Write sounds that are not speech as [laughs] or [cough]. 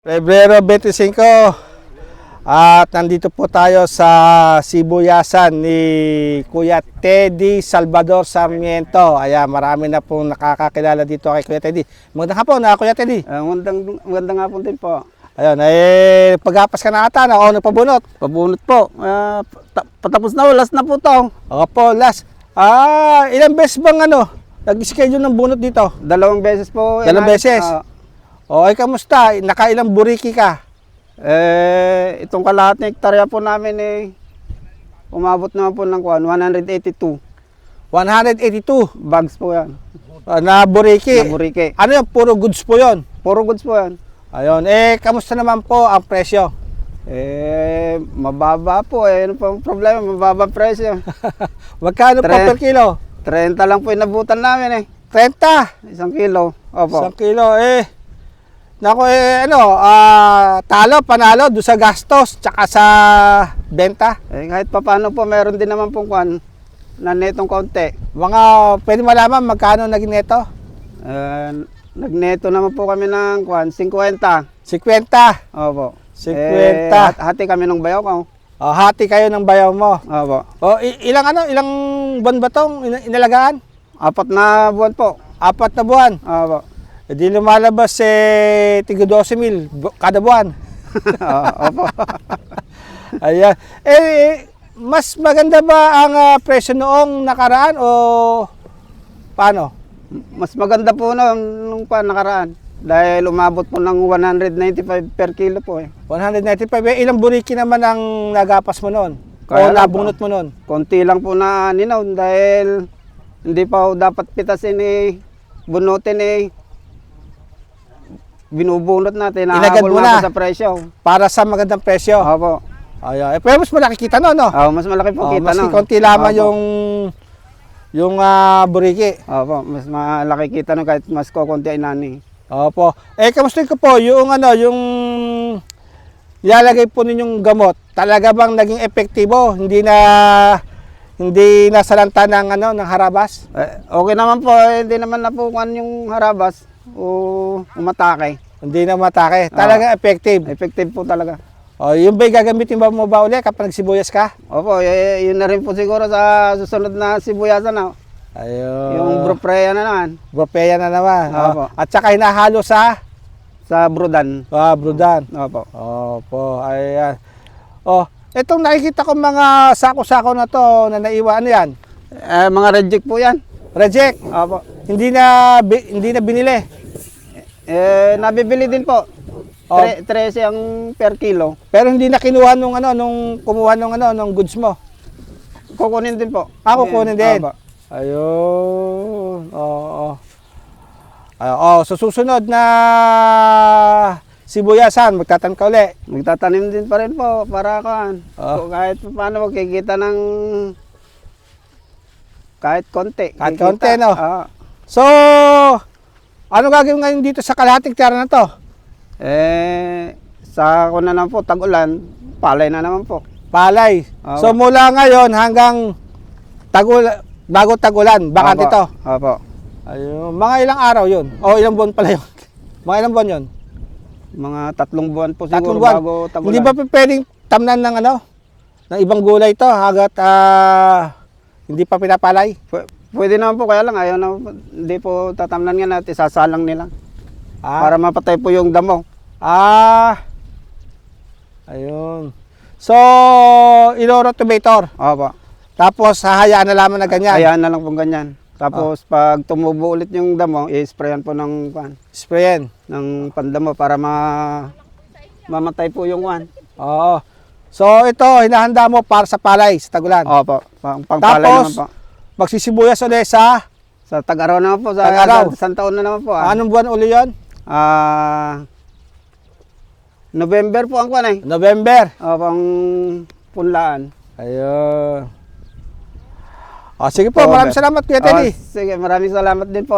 Pebrero 25 at nandito po tayo sa Sibuyasan ni Kuya Teddy Salvador Sarmiento. Ayan, marami na pong nakakakilala dito kay Kuya Teddy. Magandang hapon na Kuya Teddy. Uh, magandang, magandang hapon din po. Ayun, eh, paghapas ka na ata na o nagpabunot. Pabunot po. Ah, ta- patapos na, last na po to. Opo, last. Ah, ilang beses bang ano, nag-schedule ng bunot dito? Dalawang beses po. Dalawang beses? Ah, O, ay kamusta? Nakailang buriki ka? eh, itong kalahating hektarya po namin eh, umabot naman po ng kuwan, 182 182 bags po yan. ah, na buriki. Na burike. Ano yun? Puro goods po yon. Puro goods po yan. Ayun, eh, kamusta naman po ang presyo? Eh, mababa po eh. Ano po ang problema? Mababa presyo. [laughs] Magkano po per kilo? 30 lang po inabutan namin eh. 30. Isang kilo. Opo. Isang kilo, eh. Nako, eh, ano, ah, talo, panalo, doon sa gastos, tsaka sa benta. Eh, kahit pa paano po, meron din naman pong kuwan na netong konti. Mga, pwede malaman magkano naging neto? Eh, nagneto naman po kami ng kuwan, 50. 50. Opo. 50. Eh, hat- hati kami ng bayaw ko. O, hati kayo ng bayaw mo. Opo. O, i- ilang ano, ilang buwan ba tong ina- inalagaan? Apat na buwan po. Apat na buwan. Opo. E di lumalabas eh, tigo 12 mil kada buwan. Oo, [laughs] Opo. [laughs] Ayan. Eh, mas maganda ba ang ah, presyo noong nakaraan o paano? Mas maganda po no, nung pa nakaraan. Dahil umabot po ng 195 per kilo po eh. 195. Eh, ilang buriki naman ang nagapas mo noon? o Kaya lang nabunot mo noon? Konti lang po na ninaw dahil hindi pa dapat pitasin eh, bunutin eh. Binubunot natin, Inagad nahabol mo na na. po sa presyo. Para sa magandang presyo. Opo. Ayan. Eh, pero mas malaki kita noon, no? Oh, mas malaki po Oh, kita no. konti lamang Opo. yung yung ah, buriki. Opo, mas malaki kita no kahit mas kukunti ay nani. Opo. Eh, kamusta ko po yung ano, yung nilalagay po ninyong gamot, talaga bang naging epektibo? Hindi na hindi nasalanta ng ano ng harabas? Eh, okay naman po, eh, hindi naman napukuan yung harabas o umatake. Hindi na matake. Talaga effective. Effective po talaga. O, yung ba'y gagamitin ba mo ba uli kapag nagsibuyas ka? Opo, eh, yun na rin po siguro sa susunod na sibuyasan na. Ayun. Yung bropreya na naman Bropeya na naman. O, Opo. At saka hinahalo sa sa brudan. ah, brudan. Opo. Opo, ayan. Oh, itong nakikita ko mga sako-sako na to na naiwan, ano yan? Eh, mga reject po yan. Reject. Opo. Hindi na bi- hindi na binili. Eh, nabibili din po. Oh. Tre- 13 ang per kilo. Pero hindi na kinuha nung ano nung kumuha nung ano nung goods mo. Kukunin din po. Ah, kukunin din. Opo. Ayun. Oo. Ay, oh, sa susunod na sibuyasan, magtatan ka uli. Magtatanim din pa rin po para kan. Ah. Kahit paano magkikita ng kahit konti. Kahit kikita. konti, no? Ah. So, ano gagawin ngayon dito sa kalahating tiyara na to? eh, sa ako na naman po, tag-ulan, palay na naman po. Palay. Opo. So mula ngayon hanggang tagul bago tagulan, baka Opo. dito. Opo. Ayun, mga ilang araw 'yun? O ilang buwan pala 'yun? [laughs] mga ilang buwan 'yun? Mga tatlong buwan po Tatlong siguro buwan. bago tagulan. Hindi ba p- pwedeng tamnan ng ano? Ng ibang gulay to hagat ah, hindi pa pinapalay? Pw- Pwede naman po, kaya lang ayaw na, hindi po tatamnan nga natin, sasalang nila. Ah, Para mapatay po yung damo. ah, ayun. So, ilorotomator. Opo. Tapos, hahayaan na lamang na ganyan. Hayaan na lang po ganyan. Ah. Tapos pag tumubo ulit yung damo, i-sprayan po ng, pan, Sprayan. ng pandamo para ma mamatay po yung wan. Oo. So, ito, hinahanda mo para sa palay, sa tagulan. Opo, pang, pangpalay Tapos, naman po. Magsisibuyas ulit sa Sa tag-araw naman po, sa Tag-araw. sa- isang taon na naman po. Ah, anong buwan uli yun? Ah, November po ang kwan eh. November. Opo, ang punlaan. Ayun. O, sige po, maraming salamat Kuya Oh, Teddy. sige, maraming salamat din po.